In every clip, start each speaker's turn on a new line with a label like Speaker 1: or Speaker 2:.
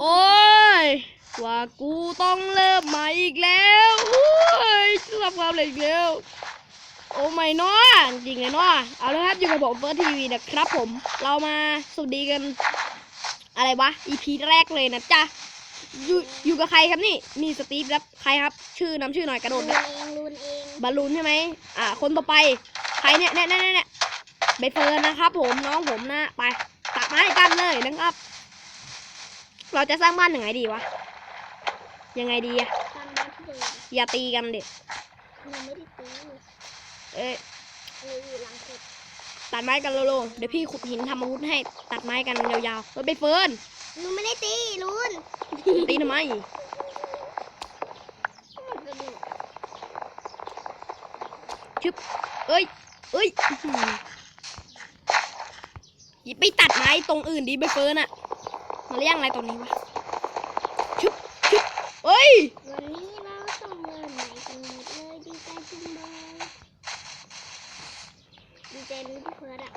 Speaker 1: โอ้ยว่ากูต้องเริ่มใหม่อีกแล้วโอ้ยทำความเร็วอีกแล้ว โอ้ไม่นอจริงไงเนาะเอาละครับอยู่กับผมเฟิร์สทีวีนะครับผม เรามาสวัสดีกัน อะไรวะ EP แรกเลยนะจ๊ะ อยู่อยู่กับใครครับนี่ นี่สตีฟครับ ใครครับ ชื่อนำชื่อหน่อยกระโด
Speaker 2: รู
Speaker 1: ด
Speaker 2: น
Speaker 1: เลย
Speaker 2: เองรูนเอง
Speaker 1: บอลลูนใช่ไหมอ่า คนต่อไป ใครเนี่ยเนี่ยเนี่ยเนี่ยเนี่ยใบเฟิร์นนะครับผมน้องผมนะ ไปตัดไม้กันเลยนะครับ เราจะสร้างบ้านยังไงดีวะ ยังไงดีอะ
Speaker 2: ตามมาที่เดิม
Speaker 1: อย่าตีกันเด็ด
Speaker 2: ยังไม่ได้ตี
Speaker 1: เอ้ย
Speaker 2: เลยอยู่หลังสุด
Speaker 1: ตัดไม้กันโลๆเดี๋ยวพี่ขุดหินทำอาวุธให้ ตัดไม้กันยาวๆเฮ้ยใบเฟิร์น
Speaker 2: รูนไม่ได้ตีรูน
Speaker 1: ตีทำไมชึบเอ้ยเอ้ยอื้อหือหยิบไปตัดไม้ตรงอื่นดีใบเฟิร์นอะ มาเลี้ยงอะไรตรงนี้วะชึบชึบเอ้ย
Speaker 2: วันนี้เราต้องเริ่มใหม่กันหมดเลยดีใจจังเลยดีใจรู้ที่เพิร์ดอะ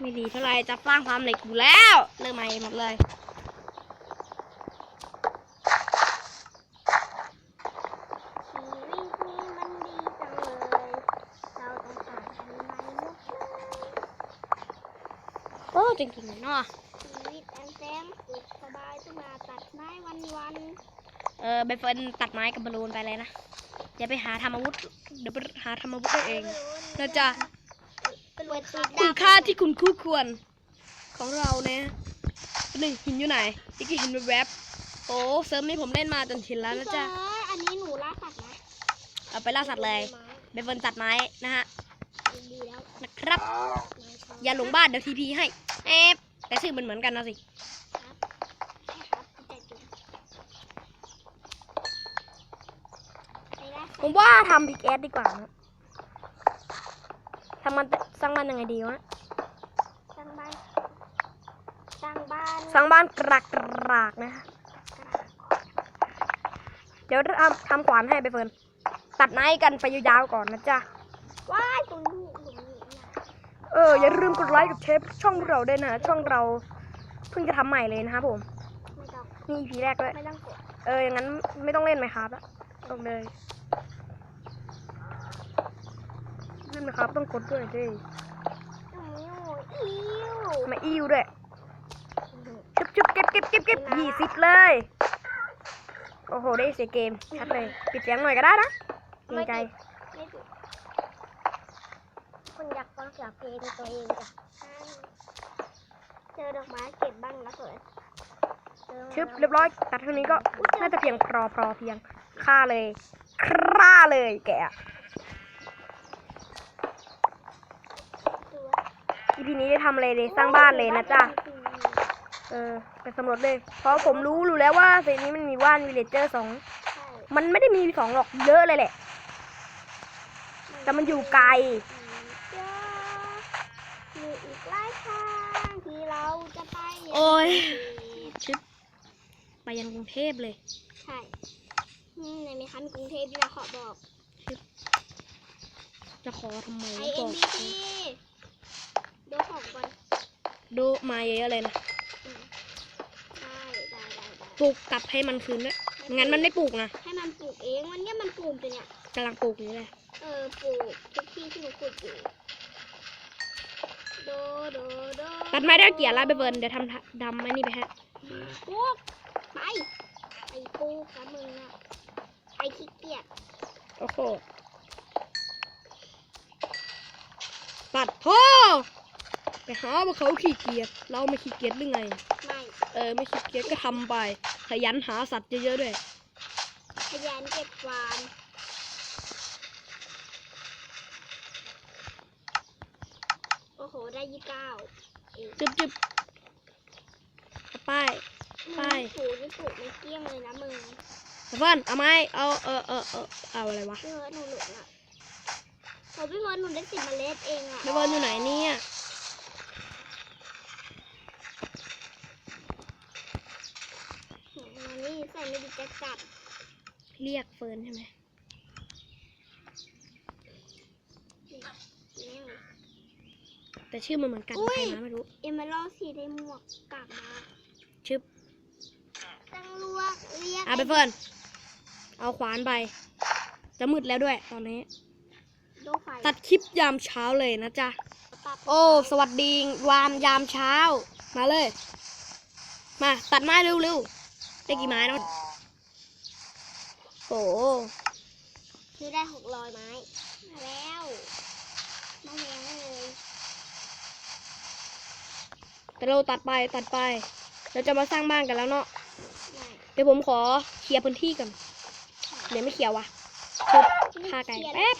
Speaker 1: ไม่ดีเท่าไหรจะสร้างความเหล็กอยู่แล้ว เริ่มใหม่หมดเลย
Speaker 2: ชีวิตนี้มันดีจังเลยเราต้องผ่านกันไปหมดเลย
Speaker 1: โอ้จริงๆเนาะ
Speaker 2: ชีวิตแอนแซมสุขสบายต้องมาตัดไม้ วันวัน
Speaker 1: เออใบเฟิร์นตัดไม้กับบอลลูนไปเลยนะอย่าไปหาทำอาวุธเดี๋ยวไปหาทำอาวุธได้เองนะจ๊ะ
Speaker 2: เปิดติด
Speaker 1: คุณค่าที่คุณคู่ควรของเราเนี่ยหนึ่งหินอยู่ไหนติ๊กเห็นแวบๆโอ้เซิร์ฟนี้ผมเล่นมาจนชินแล้วนะจ๊ะ
Speaker 2: พี่เฟิร์ดอันนี้หนูล่าสัตว์นะ
Speaker 1: เอาไปล่าสัตว์เลยใบเฟิร์นตัดไม้นะฮะ
Speaker 2: ดีแล้ว
Speaker 1: นะครับ อย่าหลงบ้านเดี๋ยวทีพีให้แอบแต่ชื่อมันเหมือนกันนะสิ
Speaker 2: ครับใช่ครับใจจริงไปล่าสัตว์
Speaker 1: ผมว่าทำพิกแอสดีกว่านะทำมันสร้างมันยังไงดีวะ
Speaker 2: สร้างบ้าน สร้างบ้าน
Speaker 1: สร้างบ้านกรากกรากนะ เดี๋ยวทำทำขวานให้ไปเฟิร์นตัดไม้กันไปยาวๆก่อนนะจ๊ะ
Speaker 2: ว้ายตรงนี้ตรงนี้นะ
Speaker 1: เอออย่าลืมกดไลค์กับเชฟช่องเราด้วยนะ ช่องเราเพิ่งจะทำใหม่เลยนะครับผม
Speaker 2: ไม่ต้อง
Speaker 1: นี่ EP แรกด้วย
Speaker 2: ไม่ต้องกด
Speaker 1: เอออย่างนั้นไม่ต้องเล่นไหมครับละลงเลย เล่นไหมครับ ต้องกดด้วยดิ
Speaker 2: ตรงนี้โอ้ยอิ้ว
Speaker 1: มาอิวด้วยชุบชุบเก็บเก็บเก็บเก็บยี่สิบเลย โอ้โห ได้เสียเกม ชัดเลย ปิดเสียงหน่อยก็ได้นะเกรงใจ
Speaker 2: ไม่ถูกคนอยากฟังเสียงเพลงตัวเองจ้ะเจอดอกไม้เก็บบ้างนะเกิด
Speaker 1: ชึบเรียบร้อยตัดเท่านี้ก็น่าจะเพียงพอพอเพียงฆ่าเลยฆ่าเลยแกะ EP นี้ได้ทำอะไรเลยสร้างบ้านเลยนะจ๊ะเออไปสำรวจเลย เพราะผมรู้รู้แล้วว่าเซตนี้มันมีว่านวิลเลจเจอร์สองมันไม่ได้มีสองหรอกเยอะเลยแหละ แต่มันอยู่ไกล
Speaker 2: มีอีกหลายทางที่เราจะไป
Speaker 1: โอ้ยชึบไปยันกรุงเทพเลย
Speaker 2: ใช่อืมในมีคะมีกรุงเทพด้วยนะขอบอก
Speaker 1: จะขอทำไม
Speaker 2: ไอ
Speaker 1: ไม่บ
Speaker 2: เอ็
Speaker 1: อนก
Speaker 2: บีซี ดูของก่อน
Speaker 1: ดูมาเยอะเลยนะ
Speaker 2: อืมได้ได้ได้ได้
Speaker 1: ปลูกกลับให้มันคืนด้วยไม่งั้นมันไม่ปลูกนะ
Speaker 2: ให้มันปลูกเองวันเนี้ยมันปลูกตัวเนี้ย
Speaker 1: กำลังปลูกอยู่เลย
Speaker 2: เออปลูกทุกที่ที่หนูขุดอยู่โดโดโด
Speaker 1: ตัดไม้ได้เกี่ยแล้วไปเบิร์นเดี๋ยวทำดำไอ้นี่ไปฮะ
Speaker 2: ปลูกไปไอ้ปลูกกับมึงอะไอ้ขี้เกียจ
Speaker 1: โอ้โหปัดพ่อไป หาว่าเขาขี้เกียจเราไม่ขี้เกียจหรือไง
Speaker 2: ไม่
Speaker 1: เออไม่ขี้เกียจก็ทำไป ขยันหาสัตว์เยอะๆด้วย
Speaker 2: ขยันเก็บฟานโอ้โห ได้ยี่เก้าเอง
Speaker 1: จึ๊บจึ๊บเอาไป้ายไป
Speaker 2: มึงถูนี่ถูไม่เกลี้ยงเลยนะมึง
Speaker 1: เฟิร์นเอาไม้เอาเออเออเออเอาอะไรวะ
Speaker 2: พี่เพิร์ดหนูหลงอะโอ้พี่เพิร์ดหนูได้สิบเมล็ดเองอะ
Speaker 1: ไปเฟิร์นอยู่ไหนเนี่ย
Speaker 2: หืมมันนี่ใส่ไม่ดี จะจัด
Speaker 1: เรียกเฟิร์นใช่ไหม
Speaker 2: นี่
Speaker 1: แต่ชื่อมันเหมือนกัน
Speaker 2: อุ้ย
Speaker 1: ใครมาไม่รู้
Speaker 2: เอเมอรัลสีได้หมวกกลับมา
Speaker 1: ชึบ
Speaker 2: เรียก
Speaker 1: อะไปเฟิร์นเอาขวานไป จะมืดแล้วด้วยตอนนี้
Speaker 2: โดไฟ
Speaker 1: ตัดคลิปยามเช้าเลยนะจ๊ะ
Speaker 2: ตัด
Speaker 1: โอ้ สวัสดีวามยามเช้า มาเลย มา ตัดไม้เร็วๆได้กี่ไม้เนาะ โอ้
Speaker 2: คือได้หกร้อยไม้มาแล้วมาแล้วเลย
Speaker 1: แต่เราตัดไปตัดไป เราจะมาสร้างบ้านกันแล้วเนาะ
Speaker 2: ไม่
Speaker 1: เดี๋ยวผมขอเคลียร์พื้นที่ก่อนเดี๋ยวไม่เคลียร์วะชุบฆ่าไก่แป๊บ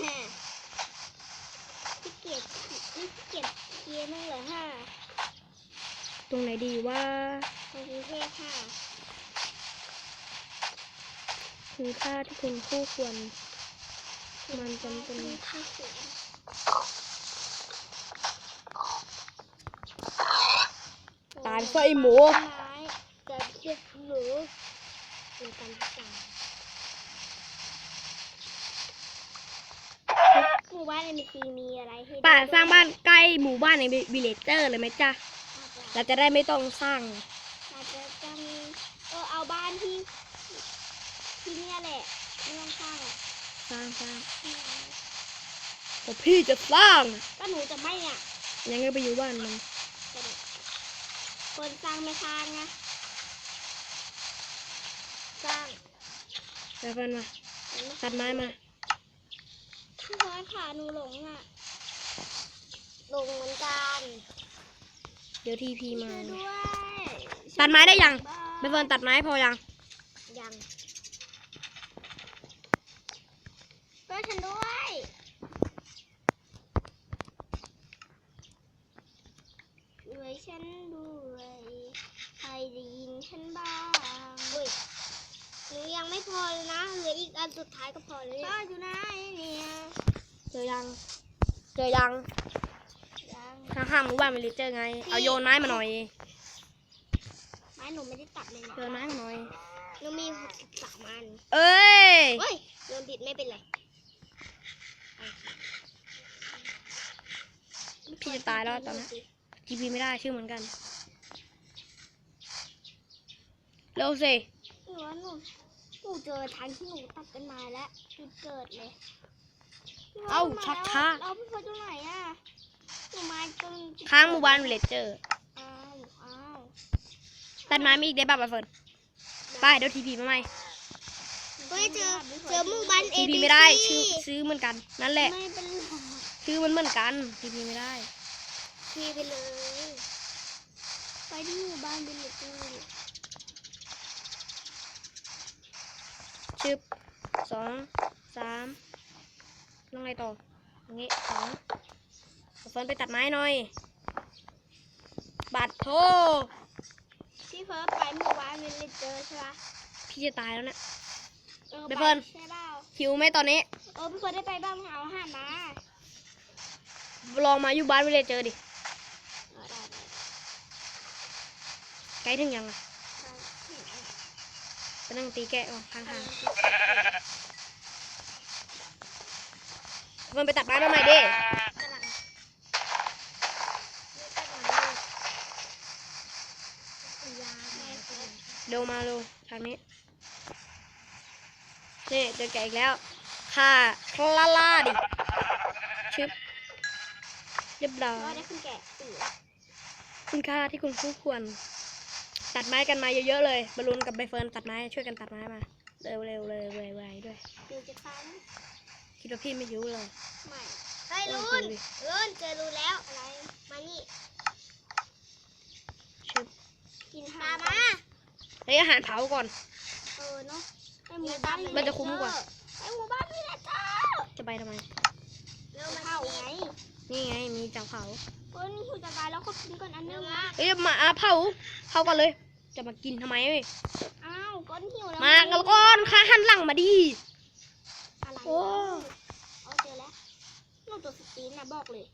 Speaker 2: พี่เกียรพี่เกียรเคลียร์นั่งเหรอฮะ
Speaker 1: ตรงไหนดีว่า
Speaker 2: ในกรุงเทพค่ะ
Speaker 1: คุณค่าที่คุณคู่ควร มันจำเป็น
Speaker 2: ค่าเสียง
Speaker 1: ตายไฟหมู
Speaker 2: ไม้จะเชือกหนูเป็นการทุกอย่างหมู่บ้านในมีซีมีอะไรให้
Speaker 1: ป่าสร้างบ้านใกล้หมู่บ้านในวิลเลจเจอร์เลยไหมจ๊ะเราจะได้ไม่ต้องสร้าง
Speaker 2: อาจจะจะมีเออเอาบ้านที่ที่เนี่ย แหละไม่ต้องสร้างหรอก
Speaker 1: สร้างสร้าง
Speaker 2: ไม่เอา
Speaker 1: โอ้พี่จะสร้าง
Speaker 2: ก็หนูจะไม่เนี่ย
Speaker 1: ยังไงไปอยู่บ้านมัน
Speaker 2: จะได้คนสร้างไม่สร้างไงสร้าง
Speaker 1: ไปเฟิร์นมาตัดไม้มา
Speaker 2: พี่พอยขาหนูหลงอะหลงเหมือนกัน
Speaker 1: เดี๋ยวทีพีมา
Speaker 2: ช่วยด้วย
Speaker 1: ตัดไม้ได้ยัง
Speaker 2: บ้า
Speaker 1: ไปเฟิร์นตัดไม้พอยัง
Speaker 2: ยังช่วย ฉันด้วยช่วยฉันด้วยใครได้ยินฉันบ้างอุ้ยหนูยังไม่พอเลยนะเหลืออีกอันสุดท้ายก็พอแล้วเนี่ยอยู่ไหนเนี่ย
Speaker 1: เจอยัง เจอยัง
Speaker 2: ยัง
Speaker 1: ข้างๆหมู่บ้านวิลเลจเจอร์ไง เอาโยนไม้มาหน่อย
Speaker 2: ไม้หนูไม่ได้ตัดเลยเนี่ย
Speaker 1: โยนไม้มาหน่อย
Speaker 2: หนูมีหกสิบสามอัน
Speaker 1: เอ้ย
Speaker 2: เฮ้ยโยนผิดไม่เป็นไร
Speaker 1: พี่จะตายแล้วตอนนี้ทีพีไม่ได้ชื่อเหมือนกันเร็วสิ
Speaker 2: หนูว่าหนูหนูเจอทางที่หนูตัดกันไม้แล้วจุดเกิดเลย
Speaker 1: เอ้าชักช้า
Speaker 2: เราพี่พอตรงไหนอะหนูมาตรงจุด
Speaker 1: ข้างหมู่บ้านวิลเลจเจอร์
Speaker 2: อ้าวอ้าว
Speaker 1: ตัดไม้มีอีกได้ป่ะไปเฟิร์นไปเดี๋ยวทีพีมาใหม่
Speaker 2: เฮ้ยเจอเจอหมู่บ้านเอ
Speaker 1: ทีพี
Speaker 2: บี
Speaker 1: ไม่ได้ชื่อซื้อเหมือนกันนั่นแหละ
Speaker 2: ไม่เป็นไร
Speaker 1: ชื่อมันเหมือนกันทีพีไม่ได้
Speaker 2: ทีไปเลย ไปที่หมู่บ้านเป็นหรือเปล่า
Speaker 1: ชึบสองสามลงไงต่ออย่างงี้สองเฟิร์นไปตัดไม้หน่อย บัตรโท
Speaker 2: พี่เฟิร์สไปหมู่บ้านเป็นหรือเจอใช่ปะ
Speaker 1: พี่จะตายแล้วเนี่ย
Speaker 2: เออ
Speaker 1: ไปเฟิร์น
Speaker 2: ใช่เปล่า
Speaker 1: หิวไหมตอนนี้
Speaker 2: เออพี่เฟิร์สได้ไปบ้างเอาอาหารมา
Speaker 1: ลองมาอยู่บ้านวิลเลจเจอดิ
Speaker 2: ไก
Speaker 1: ลถึงยังอะ
Speaker 2: ได้
Speaker 1: ไปนั่งตีแกะออข้างทางเฟินไปตัดไม้มาใหม่ดิ
Speaker 2: กำลังนี่ก็หม่เฟิร์ส
Speaker 1: เร็วมาเร็วทางนี้นี่เจอแกอีกแล้วค่าคลาล่าดิ เรียบร้อ
Speaker 2: ก็
Speaker 1: ย
Speaker 2: ได้คุณแกะสื่อ
Speaker 1: คุณค่าที่คุณคู่ควร ตัดไม้กันมาเยอะๆเลยบอลลูนกับใบเฟิร์นตัดไม้ช่วยกันตัดไม้มา เร็วๆเลยไวๆด้วย
Speaker 2: ดูจะฟัง
Speaker 1: คิดว่าพี่ไม่หิวเลย
Speaker 2: ไม่ไอ้ยลุนลุนเจอรูแล้วอะไรมานี่
Speaker 1: ชึบ
Speaker 2: กินตามมา
Speaker 1: เฮ้ยอาหารเผาก่อน
Speaker 2: เออเนาะไอ้หมู่บ้าน
Speaker 1: มันจะคุ้มกว่า
Speaker 2: ไอ้หมู่บ้านนี่แหละจ้า
Speaker 1: จะไปทำไม
Speaker 2: เร็วมาเข้าไง
Speaker 1: นี่ไงมีเตาเผา
Speaker 2: เออนี่หิวจะตายแล้วก็กินก่อนอันนึงมา
Speaker 1: เอ้ยมาอะเผาเผาก่อนเลย จะมากินทำไมเว้ย
Speaker 2: อ้าวก้อนหิวแล้ว
Speaker 1: มากันก่อนข้าหันหลังมาดิ
Speaker 2: อะไร
Speaker 1: โอ้
Speaker 2: เอาเจอแล้วลูกตัวสตีนนะบอกเลย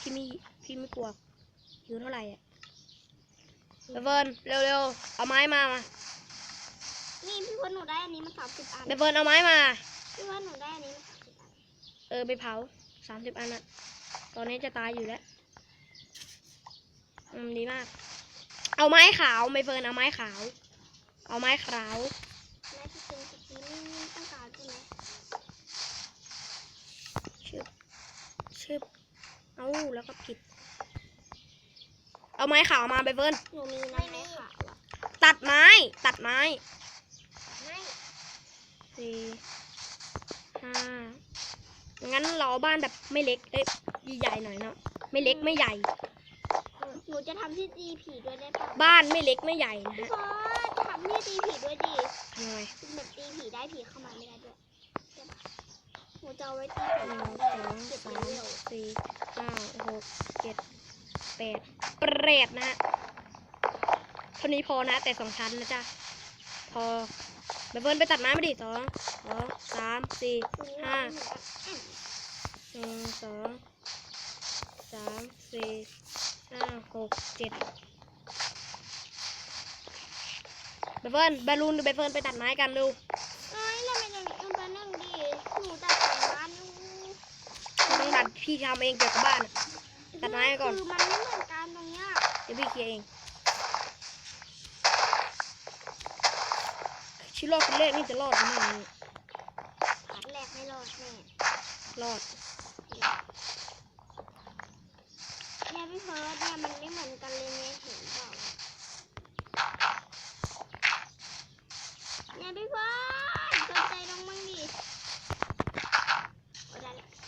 Speaker 1: พี่ไม่พี่ไม่กลัวหิวเท่าไหร่อะใบเฟิร์นเร็วๆเอาไม้มามา
Speaker 2: นี่พี่ว่าหนูได้อันนี้มาสามสิบอัน
Speaker 1: ใบเฟิร์นเอาไม้มา
Speaker 2: พี่ว่าหนูได้อันนี้มาสามสิบอัน
Speaker 1: เออไปเผาสามสิบอันอะตอนนี้จะตายอยู่แล้วอืมดีมาก เอาไม้ขาวไม่เฟิร์นเอาไม้ขาว เอาไม้ขาว
Speaker 2: แม่ที่เป็นสกีไม่ต้องการใช่ไหม
Speaker 1: ชึบชึบเอาแล้วก็ผิด เอาไม้ขาวมาไปเฟิร์น
Speaker 2: หนูมีนะแม่ขาวอะ
Speaker 1: ตัดไม้ ตัดไม้
Speaker 2: ไม่
Speaker 1: สี่ห้างั้นเราเอาบ้านแบบไม่เล็กเอ้ยใหญ่ๆหน่อยเนาะไม่เล็กไม่ใหญ่
Speaker 2: หนูจะทำที่ตีผีด้วยได้ป่ะ
Speaker 1: บ้านไม่เล็กไม่ใหญ่นะ
Speaker 2: พี่
Speaker 1: ฮะ
Speaker 2: ฟอสทำที่ตีผีด้วยดิ
Speaker 1: ทำไม
Speaker 2: เป็นแบบตีผีได้ผีเข้ามาไม่ได้ด้วยได้ปะหนูจะเอาไว้ตี
Speaker 1: ห
Speaker 2: ผี
Speaker 1: นึ่ง
Speaker 2: ได้
Speaker 1: สอง
Speaker 2: เก็บ
Speaker 1: สา
Speaker 2: ไว้
Speaker 1: ม
Speaker 2: เร็ว
Speaker 1: สี่ห้าหกเจ็ดแปดเปรตนะฮะเท่านี้พอนะแต่สองชั้นนะจ๊ะพอ ไปเฟิร์นไปตัดไม้มาดิสองสองสามสี่
Speaker 2: หนู
Speaker 1: ห้า
Speaker 2: เหมือนกันอะ
Speaker 1: หนึ่งสองสามสี่ห้าหกเจ็ดไปเฟิร์นบอลลูนดูไปเฟิร์นไปตัดไม้กันดู
Speaker 2: เอ้ยแล้วไม่ได้ต้องไปนั่งดิหนูตัดแต่งบ้านอยู่
Speaker 1: ไม่ต้องตัดพี่ทำเองเกี่ยวกับบ้านอะตัดไม้ก่อน
Speaker 2: คือมันไม่เหมือนกันตรงเนี้ย
Speaker 1: เดี๋ยวพี่เคลียร์เอง ชิรอดคนแรกนี่จะรอดไหมเนี่ย
Speaker 2: ตันแรกไม่รอดแน่
Speaker 1: รอด
Speaker 2: เนี่ยพี่เฟิร์สเนี่ยมันไม่เหมือนกันเลยเนี่ยเห็นเปล่าเนี่ยพี่เฟิร์สสนใจน้องมั่งดิโอ้ได้แล้ว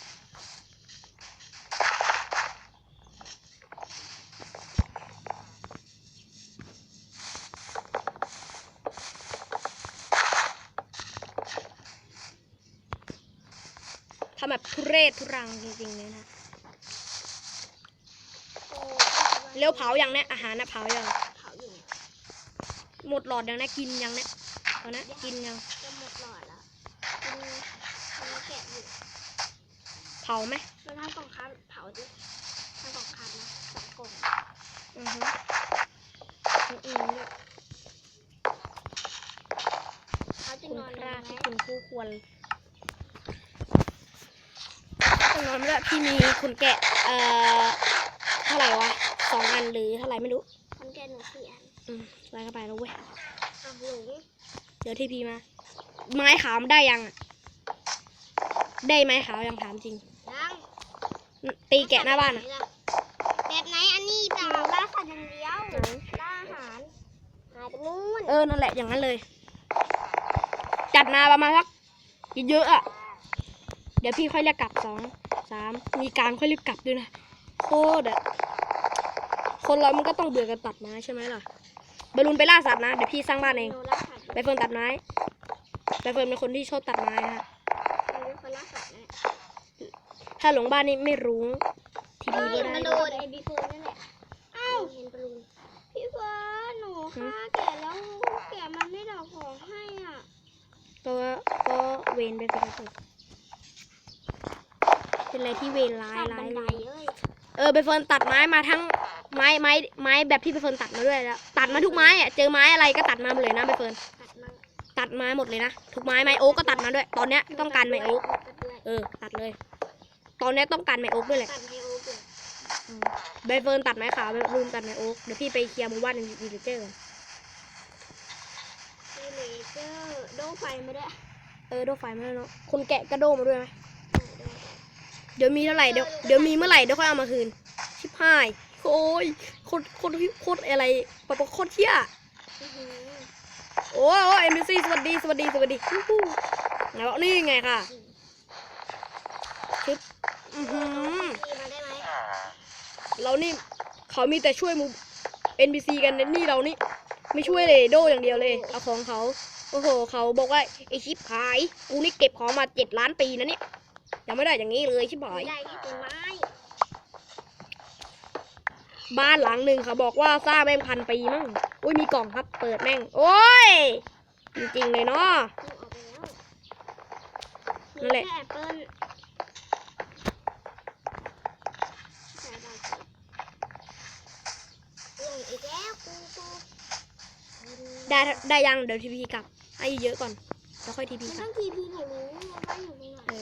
Speaker 1: ทำแบบทุเรศทุรังจริงๆเลยนะ
Speaker 2: โอ้
Speaker 1: เร็วเผาอย่างเนี้ยอาหารนะเผาอย่าง
Speaker 2: เผาอยู่เนี่ย
Speaker 1: หมดหลอดยังนะกินยังเนี่ยเอานะกินยัง
Speaker 2: จะหมดหลอดแล้วมันมันแกะอยู่
Speaker 1: เผาไหม
Speaker 2: เราทำกล่องคับเผาดิทำกล่องคับนะสองกล่อง
Speaker 1: อือฮึอืมเนี่ย
Speaker 2: เขาจะ
Speaker 1: คุณ
Speaker 2: นอน
Speaker 1: ค่า
Speaker 2: ไหม
Speaker 1: ที่คุณคู่ควรต้องนอนไม่ได้ พี่มีคุณแกะ เอ่อ เท่าไหร่วะสองอันหรือเท่าไหร่ไม่รู้
Speaker 2: คนแกะหนูสี่อัน
Speaker 1: อืมใส่เข้าไปแล้วเว้ย
Speaker 2: อะหลง
Speaker 1: เดี๋ยวทีพีมา ไม้ขาวมันได้ยังอะได้ไม้ขาวยังถามจริง
Speaker 2: ยัง
Speaker 1: ตีแกะหน้าบ้านอะ
Speaker 2: แบบไหนอันนี้ต่างล่าสัตว์อย่างเดียวล่าอาหารหายไปนู่น
Speaker 1: เออนั่นแหละอย่างนั้นเลย จัดมาประมาณสักเยอะๆอะ เดี๋ยวพี่ค่อยเรียกกลับสอง สามมีการค่อยรีบกลับด้วยนะโคตรอะคนเรามันก็ต้องเบื่อกันตัดไม้ใช่ไหมล่ะบอลลูนไปล่าสัตว์นะเดี๋ยวพี่สร้างบ้านเอง
Speaker 2: หนูล่าสัตว์
Speaker 1: ใบเฟิร์นตัดไม้ใบเฟิร์นเป็นคนที่ชอบตัดไม้นะฮะ
Speaker 2: หนูเป็นคนล่าสัตว์นะ
Speaker 1: ถ้าหลงบ้านนี่ไม่รู้ที
Speaker 2: เฮ้
Speaker 1: พี
Speaker 2: ย
Speaker 1: ก็
Speaker 2: มา
Speaker 1: ได้
Speaker 2: โดนไอ้บีเฟิร์นนั่นแหละอ้าวเห็นปลูนพี่เฟิร์นหนูฆ่าแกะแล้วแกะมันไม่ดอกของให้อะ
Speaker 1: ก็ก็เวนไปเป็นคน เป็นอะไรที่เวนร้าย
Speaker 2: ขาด
Speaker 1: ร้า
Speaker 2: บั
Speaker 1: ย
Speaker 2: นได
Speaker 1: เลย
Speaker 2: เอ้ย
Speaker 1: เออใบเฟิร์นตัดไม้มาทั้งไม้ไม้ไม้แบบที่ใบเฟิร์นตัดมาด้วยแล้วตัดมาทุกไม้อะเจอไม้อะไรก็ตัดมาหมดเลยนะใบเฟิร์น
Speaker 2: ตัดมา
Speaker 1: ตัดไม้หมดเลยนะทุกไม้ไม้โอ๊กก็ตัดมาด้วย ตอนเนี้ยต้องการไม้โอ๊ก
Speaker 2: ตัดด้วย
Speaker 1: เออ ตัดเลย ตอนเนี้ยต้องการไม้โอ๊กด้วยแหละ
Speaker 2: ตัดให้โอ๊กเลย
Speaker 1: อืมใบเฟิร์นตัดไม้ขาวใบรูมตัดไม้โอ๊กเดี๋ยวพี่ไปเคลียร์หมู่บ้านในดีเจอร์ก่อน
Speaker 2: ซีเลเจอร์โดไฟมาด้วย
Speaker 1: เออโดไฟมาแล้วเนาะคนแกะกระโดมาด้วยไหม เดี๋ยวมีเท่าไหร่เดี๋ยวเดี๋ยวมีเมื่อไหร่เดี๋ยวค่อยเอามาคืน ชิบหาย โอ้ยโคตรโคตรโคตรอะไรปะปะโคตรเที่ยโอ้ยโอ้เอ็มบีซีสวัสดีสวัสดีสวัสดีฮู้ฮู้แล้วนี่ไงค่ะชึบอือหือ
Speaker 2: ตีมา
Speaker 1: เรานี่เขามีแต่ช่วยมู NPC กันนะนี่เรานี่ไม่ช่วยเลยโดอย่างเดียวเลยเอาของเขาโอ้โหเขาบอกว่าไอชิปหายกูนี่เก็บของมาเจ็ดล้านปีนะเนี่ย ยังไม่ได้อย่างนี้เลยชิบหาย
Speaker 2: ได้แค่ต้นไม้
Speaker 1: บ้านหลังหนึ่งเขาบอกว่าสร้างแม่งพันปีมั้งอุ้ยมีกล่องครับ เปิดแม่ง โอ้ย จริงๆเลยเนาะ
Speaker 2: ลูกออกไปแล้ว
Speaker 1: นั่นแหละ
Speaker 2: ค่แอปเปิ้ลใส่ดาวเจ็ดลงอีกแล้วกูกู
Speaker 1: ได้ได้ยังเดี๋ยวทีพีกลับให้เยอะก่อน แล้วค่อยทีพี
Speaker 2: มัน
Speaker 1: กลั
Speaker 2: ต้
Speaker 1: บ
Speaker 2: องทีพีหนูรู้ว่าบ้านอยู่ตรงไหน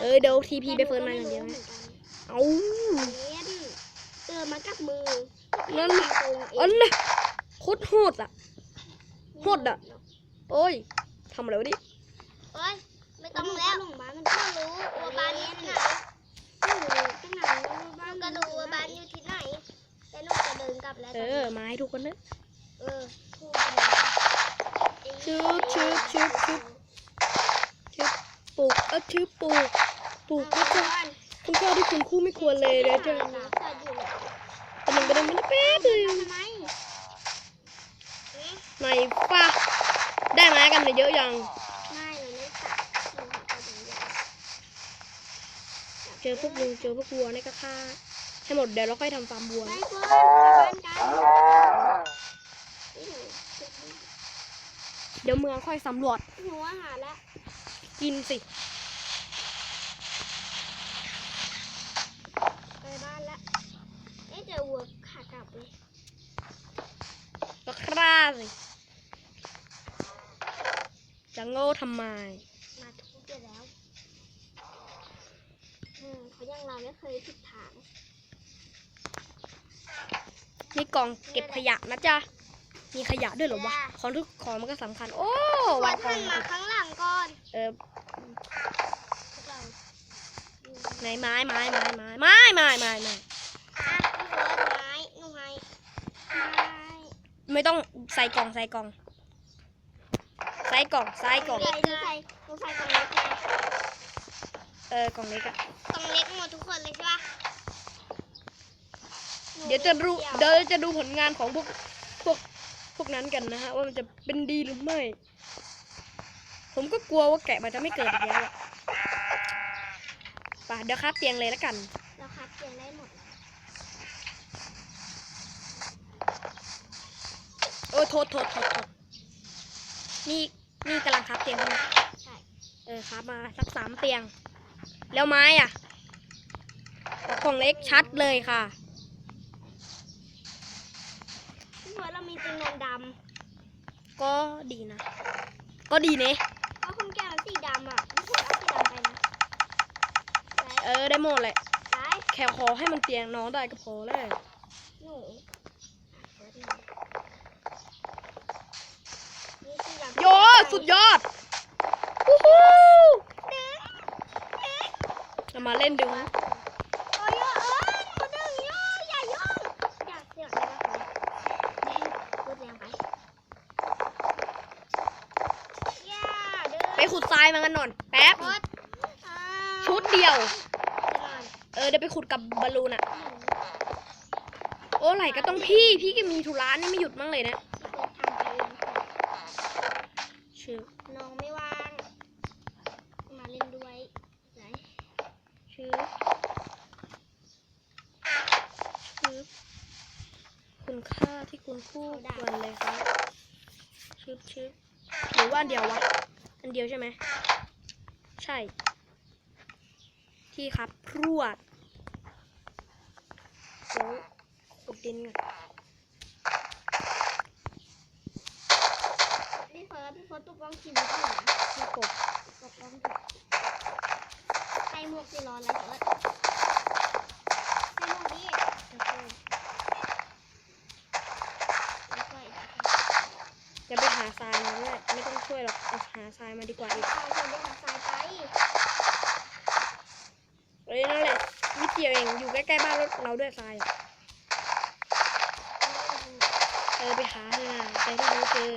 Speaker 1: เออ
Speaker 2: หนูไม่รู้
Speaker 1: เออเดี๋ยวทีพีไปเฟิร์นมาอย่างเดียว
Speaker 2: ห
Speaker 1: นะ
Speaker 2: มือนกัน
Speaker 1: เอา
Speaker 2: เล่นเจอมามากับมือ
Speaker 1: นั่นแหละ
Speaker 2: ปรุงเอ
Speaker 1: อัน
Speaker 2: ง
Speaker 1: น่ะโคตรโหดอะโหดอะโอ้ยทำอะไรวะดิ
Speaker 2: เอ้ยไม่ต้องแล้วหลงบ้านมันก็รู้ว่าบ้านอยู่ที่ไหนหนูที่ไหนบ้านก็รู้ว่าบ้านอยู่ที่ไหนแต่หนูจะเดินกลับแล้ว
Speaker 1: เออมาให้ทุกคนนะ
Speaker 2: เออพูดไปแล้ว
Speaker 1: ชึบชึบชึบชึบชึบ ปลูกอัชื่อปลูกปลูกก็จะคุณพ่อที่คุณคู่ไม่ควรเลยนะ
Speaker 2: เจ้า
Speaker 1: แต่มันก็ดังมันแป๊บเลย
Speaker 2: ไม่
Speaker 1: ป้าได้มากันไปเยอะยังเจอพวกลุงเจอพวกวัวนี่ก็ฆ่าให้หมดเดี๋ยวเราค่อยทำฟาร์มวัว
Speaker 2: เดี๋
Speaker 1: ยวเมืองค่อยสำรวจ
Speaker 2: หนูอาหาแล้ว
Speaker 1: กินสิ
Speaker 2: ไปบ้านแล้วเอ๊ะเจอวัวขากลับเลย
Speaker 1: ก็ฆ่าสิจะโง่ทำไม
Speaker 2: มาทุบไปแล้วอืมเขายังเราไม่เคยผิดทาง
Speaker 1: นี่กล่องเก็บขยะนะจ๊ะ มีขยะด้วยเหรอวะ ของทุกของมันก็สำคัญ โอ้วางก
Speaker 2: หั
Speaker 1: อง
Speaker 2: นมาข้างหลังก่อน
Speaker 1: เออ
Speaker 2: อืม
Speaker 1: ไหนไม้ไม้ไม้ไม้ไม้ไม้ไม้ไม้
Speaker 2: ไม้ไม้
Speaker 1: ไม่ต้องใส่กล่องใส่กล่องใส่กล่องใส่กล่อง
Speaker 2: ใส่หนูใส่ใส่กล่องเล็ก
Speaker 1: เออกล่องเล็กอะ
Speaker 2: กล่องเล็กหมดทุกคนเลยใช่ปะ
Speaker 1: เดี๋ยวจะรู้เดี๋ยวจะดูผลงานของพวกพวกพวกนั้นกันนะฮะว่ามันจะเป็นดีหรือไม่ ผมก็กลัวว่าแกะมันจะไม่เกิดอีกแล้วอะไป่ะเดี๋ยวครับเตียงเลยแล้วกัน
Speaker 2: เราคัดเกณฑ์ได้หมดแล้ว
Speaker 1: โอ้ยโทษโทษโทษโทษนี่นี่กำลังครับเตียงใช่ไหม
Speaker 2: ใช่
Speaker 1: เออครับมาสักสามเตียง แล้วไม้อะกล่องเล็กชัดเลยค่ะ
Speaker 2: พี่เฟิร์สเรามีเตียงนอนด
Speaker 1: ก็ดีนะ ก็ดีเนะำ
Speaker 2: เพราะ ห
Speaker 1: มดแหละแค่ขอให้มันเตียงน้องได้ก็พอแล้ว
Speaker 2: หนู
Speaker 1: โยสุดยอดวู้ฮู้เรมาเล่นดู
Speaker 2: นะไป
Speaker 1: ขุดทรายมากันหน่อนแป๊บ ชุดเดียว เออเดี๋ยวไปขุดกับบอลลูนอะโอ้ไหลก็ต้องพี่ พี่ก็มีธุระนี่ไม่หยุดมั้งเลยนะ
Speaker 2: พี่เฟิร์สทำไปเองค่ะ
Speaker 1: ชื่อ
Speaker 2: น้องไม่ว่าง มาเล่นด้วยไหน
Speaker 1: ชื่อชื่อคุณค่าที่คุณคู่ควรเลยครับชื่อชื่อหรือว่าอันเดียววะ อันเดียวใช่ไหม ใช่ ที่ครับพรวดเดี๋ยวขุดดินก่อน
Speaker 2: พี่เฟิร์สพี่เฟิร์สตุกป้องชีวิตหนูนะ
Speaker 1: ที่กบ
Speaker 2: ปกป้องถูกใส่หมวกสีร้อนแล้วเฟิร์สใส่หมวกดิโอเคแล้วก็อีกแล้วก็
Speaker 1: จะไปหาทรายมาด้วยไม่ต้องช่วยหรอกเอาหาทรายมาดีกว่าอีก
Speaker 2: เอาเฟิร์สไปหาทรายไป
Speaker 1: เอ้ยนั่นแหละนิด เดียวเองอยู่ใกล้ๆบ้านเราด้วยทรายเออไปหาเถอะนะไปที่รู้เจอ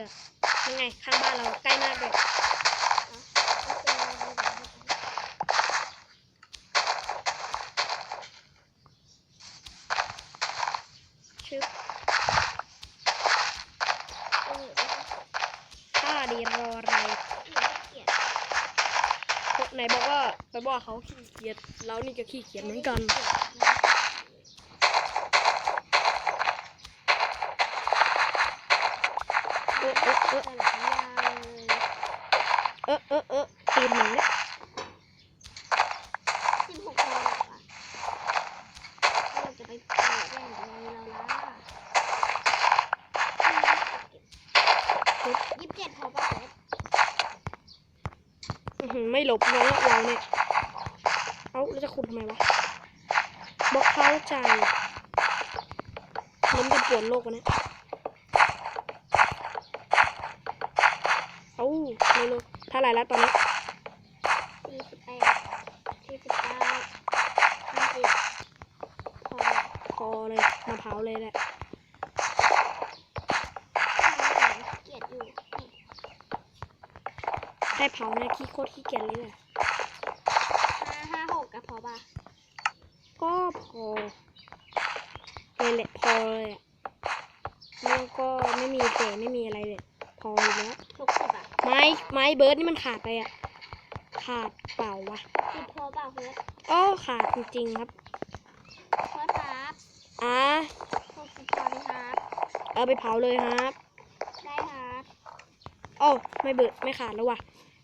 Speaker 1: ยังไงข้างบ้านเราใกล้มากเลย
Speaker 2: เอาเป็นอะไรแบบนี้
Speaker 1: ชึบ
Speaker 2: เออ
Speaker 1: ท่าดีรออะไร
Speaker 2: หนูขี้เกียจ
Speaker 1: ไหนบอก ว่าไปบอกเขาขี้เกียจเรานี่ก็ขี้เกียจเหมือนกันเออเออเออ
Speaker 2: เอ
Speaker 1: อเออเออตีนหนึ่งเนี่ย
Speaker 2: สิบหกโมงอะเราจะไปเปิดแย่งอะไรเราล่ะ
Speaker 1: ชึบ
Speaker 2: ยี่สิบเจ็ดพอปะเฟิร์ส
Speaker 1: อื้อหือไม่หลบน้องเราเนี่ย จะขุดทำไมวะบอกเข้าใจล้มกันปวดโลกนะเอ้าเร็วๆเท่าไหร่แล้วตอนนี้
Speaker 2: สี่สิบแปดสี่สิบเก้าห้าสิบพอละ
Speaker 1: พอเลยมาเผาเลยแหละ
Speaker 2: เกลียดอยู่
Speaker 1: แค่เผาเนี่ยขี้โคตรขี้เกียจเลยแหละ
Speaker 2: ห้าห้าหกก็พอป่ะ
Speaker 1: ก็ พอเลยแหละพอเลยอะแล้วก็ไม่มีเศษไม่มีอะไรเลยพออยู่แล้ว
Speaker 2: หกสิบอะ
Speaker 1: ไม้ไม้เบิร์ดนี่มันขาดไปอะ ขาดเปล่าวะ
Speaker 2: สิบพอเปล่าเพื่อน
Speaker 1: อ้อขาดจริงๆครับ
Speaker 2: พอครับ
Speaker 1: อะ
Speaker 2: หกสิบพอไหมครับ
Speaker 1: เอาไปเผาเลยครับ
Speaker 2: ได้ครับ
Speaker 1: อ้อไม่เบิดไม่ขาดแล้วว่ะ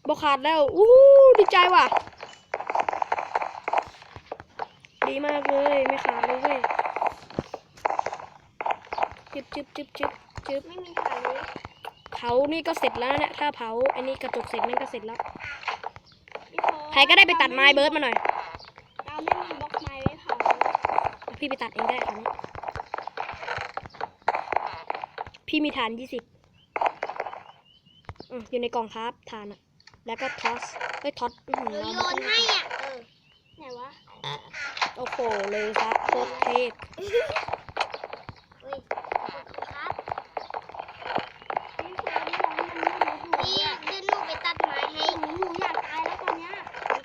Speaker 1: บอขาดแล้วอู้ดีใจว่ะ ดีมากเลยไม่ขาดเลยเว้ยจึ๊บจึ๊บจึ๊บจึ๊บจึ๊บ
Speaker 2: ไม่มีขาเลย
Speaker 1: เผานี่ก็เสร็จแล้วนะเนี่ยถ้าเผาอันนี้กระจกเสร็จนั่นก็เสร็จแล้ว
Speaker 2: พี่พอ
Speaker 1: ใครก็ได้ไปตัดไม้เบิร์ดมาหน่อย
Speaker 2: เราไม่มีบล็อกไม้ไว้เผา
Speaker 1: พี่ไปตัดเองได้ค่ะนี้พี่มีฐานยี่สิบอยู่ในกล่องครับฐานอะแล้วก็ทอสเอ้ยท็อตอื้อหือ
Speaker 2: หนู
Speaker 1: เรา
Speaker 2: โยนให้อะ เออ ไหนวะ
Speaker 1: โอ้โห เลยซะโคตรเทพ
Speaker 2: เฮ้ยขอบคุณครับพี่เดี๋ยวหนูไปตัดไม้ให้หนูอยากตายแล้วตอนเนี้ย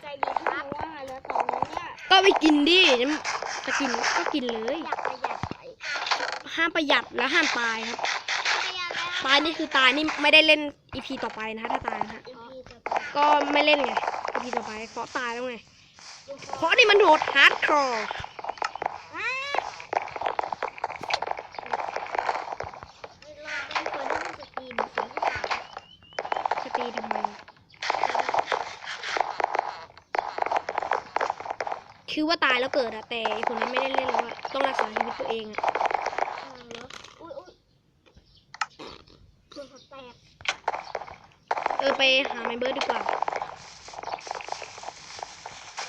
Speaker 2: ใจดีครับว่าเหลือสองเนี่ย
Speaker 1: ก็ไปกินดิจะกินก็กินเลย
Speaker 2: อยากประหยัดไป
Speaker 1: ห้ามประหยัดและห้ามตายครับ
Speaker 2: ประหยัดแล้ว
Speaker 1: ตายนี่คือตายนี่ไม่ได้เล่นอีพีต่อไปนะถ้าตายนะฮะ
Speaker 2: อีพีต่อไป
Speaker 1: ก็ไม่เล่นไงอีพีต่อไปเพราะตายแล้วไง เพราะนี่มันโหดฮาร์ดคอร์
Speaker 2: อ่าไม่รอดได้คนที่มันจะกินเสียงที่สาม
Speaker 1: จะตีทำไม คือว่าตายแล้วเกิดอะแต่ไอ้คนนั้นไม่ได้เล่นแล้วอะต้องรักษาชีวิตตัวเองอะ
Speaker 2: เออเหรออุ้ยอุ้ยเพื่อนแตก
Speaker 1: เออไปหาไมเบิร์ดดีกว่า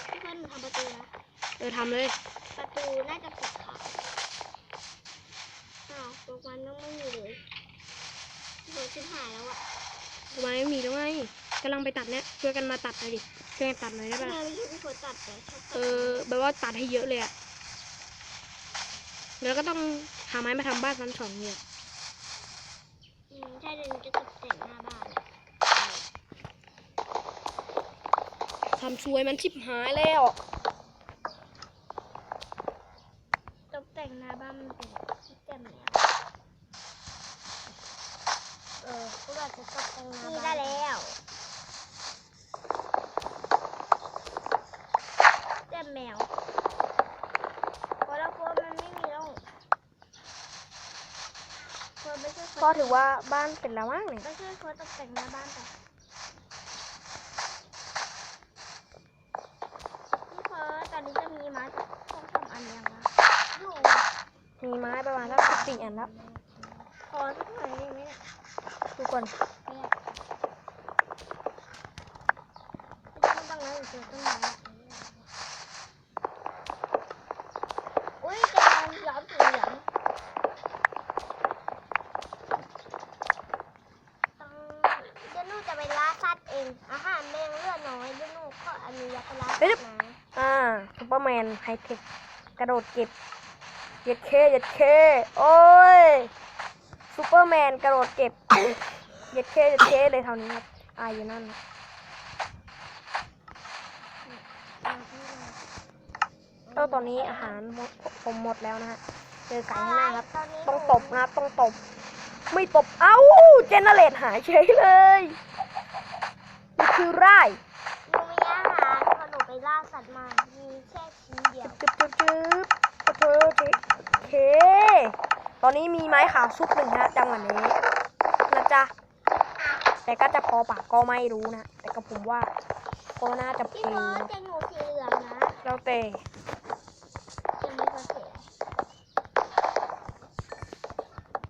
Speaker 2: พี่เพื่อนหนูทำประตูนะ
Speaker 1: เออทำเลย
Speaker 2: ประตูน่าจะปิดขาวอ้าวตัวมันต้องไม่มีเลยโดนชิบหายแล้วอะ
Speaker 1: ทำไมไม่มีแล้วไงกำลังไปตัดเนี่ยช่วยกันมาตัดหน่อยดิช่วยกันตัดหน่อยได้
Speaker 2: ทำ
Speaker 1: ปะ
Speaker 2: ไม
Speaker 1: ล่ะ
Speaker 2: ไม่ใช่พี่โคตตัดแต่ชอบ
Speaker 1: เอ
Speaker 2: ตัด
Speaker 1: อแบบว่าตัดให้เยอะเลยอะแล้วก็ต้องหาไม้มาทำบ้านชั้นสองเนี่ย
Speaker 2: อืมใช่เดี๋ยวหนูจะตกแต่งหน้าบ้าน
Speaker 1: ทำช่วยมันชิบหายแล้ว
Speaker 2: ตกแต่งหน้าบ้านมันเป็นซิสเต็มเนี่ยเออพวกเราจะตกแต่งหน้าบ้านได้แล้วแจ่มแมวเพราะเรากลัวมันไม่มีแล้วกลัวไม่ใช่คน
Speaker 1: ก็ถือ ว่าบ้านเสร็จแล้วมั้งเนี่ย
Speaker 2: ไม่ใช่คนตกแต่งหน้าบ้านแต่พี่เพิร์ตตอนนี้จะมีมาสักสองสามอันยังนะอยู่
Speaker 1: มีไม้ประมาณสักสิบสี่อันแล้ว
Speaker 2: พอสักหน่อยได้ไหมเนี่ย
Speaker 1: ทุกคน
Speaker 2: เนี่ยไม่ต้องตั้งแล้วเจอต้นไม้อะอุ้ยแกงย้อมสีเหลืองต้องเดี๋ยวหนูจะไปล่าสัตว์เอง อาหารแมงเลือดน้อยเดี๋ยวหนูขออนุญาตไปล่าสัตว์นะ
Speaker 1: อ่าซูเปอร์แม นไฮเทคกระโดดเก็บเย็ดเคเย็ดเคโอ้ยซูเปอร์แมนกระโดดเก็บเย็ดเคเย็ดเคเลยเท่านี้ครับอายอยู่นั่นเอ้าตอนนี้อาหารผมหมดแล้วนะฮะเจอไก่ข้างหน้าครับ ต้องตบนะต้องตบ ไม่ตบเอ้าเจเนเรตหายเฉยเลยนี่คือไร่
Speaker 2: หนูมีอาหารพอหนูไปล่าสัตว์มา มีแค่ชิ้นเดี ยว
Speaker 1: จึ๊บจึ๊บจึ๊บโอเคโอเค ตอนนี้มีไม้ขาวซุปหนึ่งนะจังหวะนี้นะจ๊ะ แต่ก็จะพอปากก็ไม่รู้นะ แต่ก็ผมว่าก็น่าจะ
Speaker 2: พี่
Speaker 1: เป็น
Speaker 2: เพิร์ดจะหนูสีเหลืองนะ
Speaker 1: แล้วแต่
Speaker 2: จะมีกระเสีย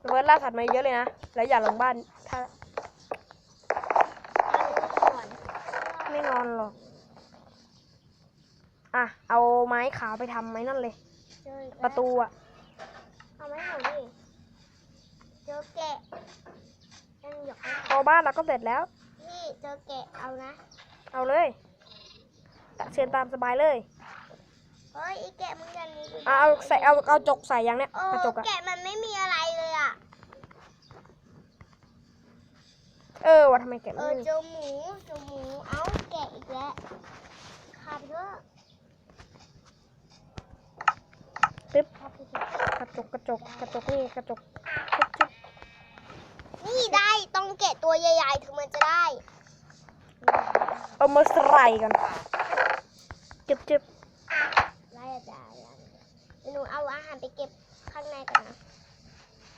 Speaker 1: เวิร์ดล่าสัตว์มาเยอะเลยนะ แล้วอย่าหลงบ้านถ้า
Speaker 2: อันนี้ก่อน
Speaker 1: ไม่นอนหรอก อะ เอา ไม้ขาวไปทำไม้นั่นเลย
Speaker 2: เจออีกแล้ว
Speaker 1: ประตูอะ
Speaker 3: เอาไหมหนูดิเจอแกะยังหยกไม่
Speaker 1: พอบ้านเราก็เสร็จแล้ว
Speaker 3: นี่เจอแกะเอานะ
Speaker 1: เอาเลยเชิญตามสบายเลย
Speaker 3: เฮ้ยไอีแกะมึงจะนี่
Speaker 1: เอาเอาใส่เอาเอาจกใส่ยังเนี้ย
Speaker 3: โอ้
Speaker 1: กระจกอะ
Speaker 3: แกะมันไม่มีอะไรเลยอะ
Speaker 1: เออว่าทำไมแกะ
Speaker 3: เอ
Speaker 1: ไม่
Speaker 3: อ
Speaker 1: มี
Speaker 3: เจอหมูเจอหมู เอาแกะอีกแล้วขาดเยอะ
Speaker 1: ตึ๊บ
Speaker 3: ขาดไปเถอะ
Speaker 1: กระจกกระจกกระจกนี่กระจกจึ๊บจึ๊บ
Speaker 3: นี่ได้ต้องแกะตัวใหญ่ๆถึงมันจะได้
Speaker 1: เอามาใส่กันจึ๊บจึ๊บ
Speaker 3: ไล่อาจารย์เดี๋ยวหนูเอาอาหารไปเก็บข้างในก่อนนะ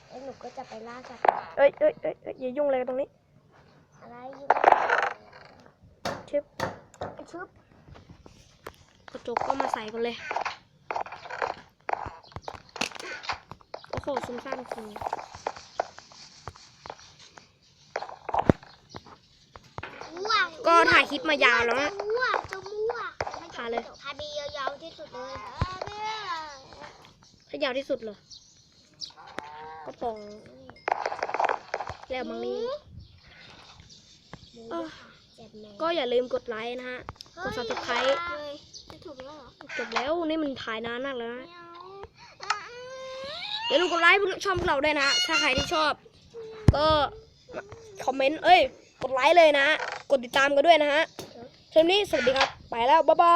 Speaker 3: แล้วหนูก็จะไปล่าสัตว์
Speaker 1: เอ้ยเอ้ยเอ้ยเอ้ยอย่ายุ่งเลยตรงนี้
Speaker 3: อะไรอยู่
Speaker 1: ชึบ
Speaker 3: ชุบ
Speaker 1: กระจกก็มาใส่กันเลย โอ้โหซุ่มซ่ามจริง
Speaker 3: ว้าว
Speaker 1: ก็ถ่ายคลิปมายาวแล้วนะ
Speaker 3: จะมั่วจะมั่ว
Speaker 1: ถ่ายเลย
Speaker 3: ถ่ายไปยาวๆที่สุดเลย
Speaker 1: ถ้ายาวที่สุดเลยก็ปอง แล้วมังนี้เออ
Speaker 3: เจ็บแม่
Speaker 1: ก็อย่าลืมกดไลค์นะฮะ กด subscribe
Speaker 3: เลยจะถูกแล้วเหรอ
Speaker 1: จบแล้วนี่มันถ่ายนานมากแล้ว
Speaker 3: ไม่
Speaker 1: นะ อย่าลืมกดไลค์ช่องพวกเราด้วยนะ ถ้าใครที่ชอบ ก็คอมเมนต์เอ้ย กดไลค์เลยนะ กดติดตามกันด้วยนะฮะเทอมนี้สวัสดีครับ ไปแล้ว บ๊ายบาย